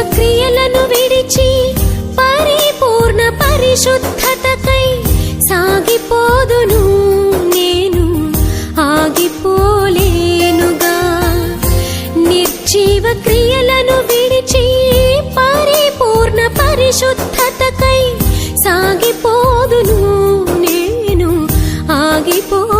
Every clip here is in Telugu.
పాపక్రియలను విడిచి పరిపూర్ణ పరిశుద్ధతకై సాగిపోదును నేను. ఆగిపోలేనుగా. నిర్జీవ క్రియలను విడిచి పరిపూర్ణ పరిశుద్ధతకై సాగిపోదును నేను. ఆగిపో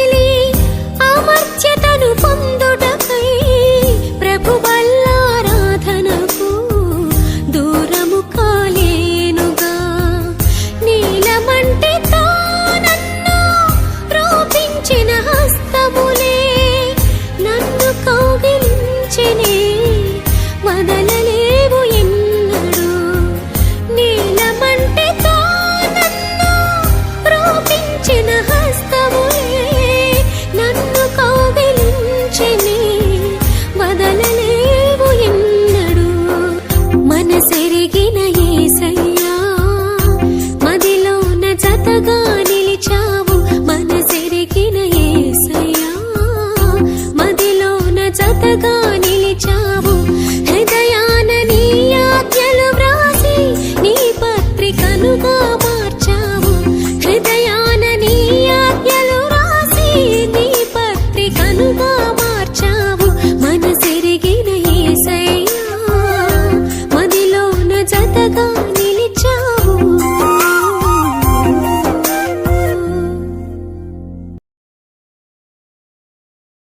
ಬೆಳಗಿನ